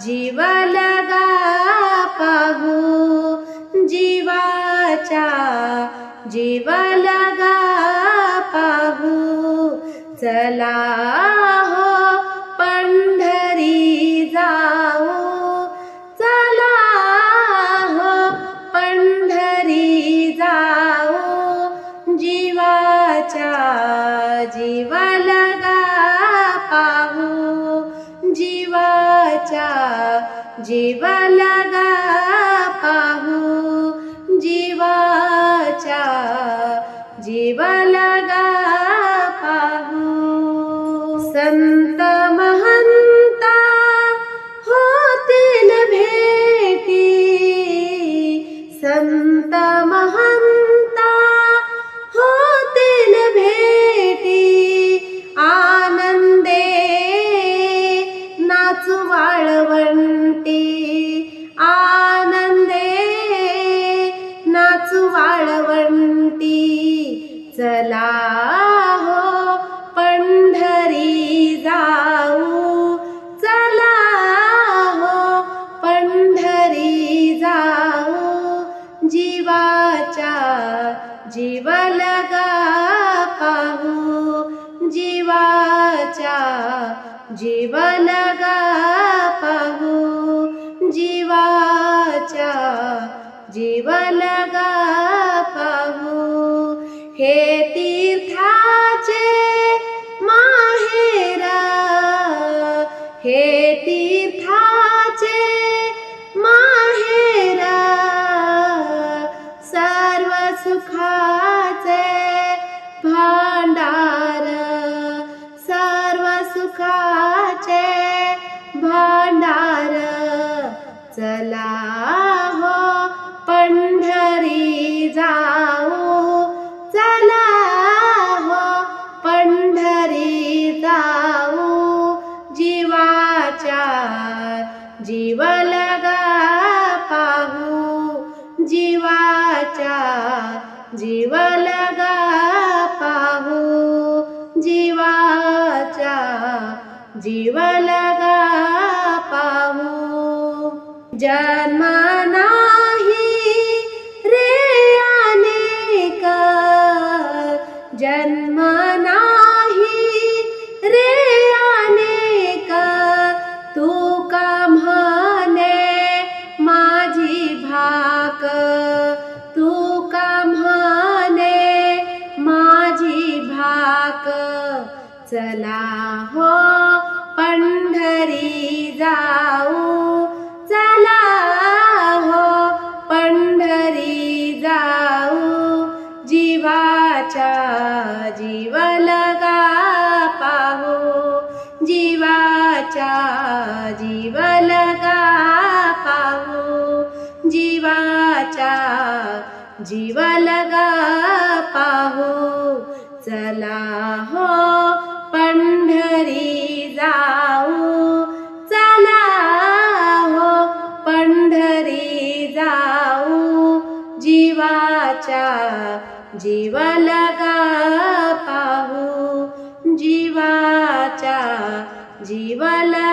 जीव लगा पाहू जीवाच्या जीव लगा पाहू चला हो पंढरी जाऊ. चला हो पंढरी जाऊ. जीवाच्या जीवा जीवाच्या जीवाला गा पाहू. जीवाच्या जीवाला गा वाळवंटी आनंदे नाचू वाळवंटी. चला हो पंढरी जाऊ चला हो पंढरी जाऊ. जीवाच्या जीव लगा पाहू जीवाच्या जीवन जीवन गा पाहू हे जीवाच्या जीव लगा पाहू जीवाच्या जीव लगा पाहू। जन्म चला हो पंढरी जाऊ. चला हो पंढरी जाऊ. जीवाच्या जीव लगा पाहू. जीवाच्या जीव लगा पाहू. जीवाच्या जीव लगा पाहू. चला हो जीवाला लगा पाहू जीवाच्या जीवाला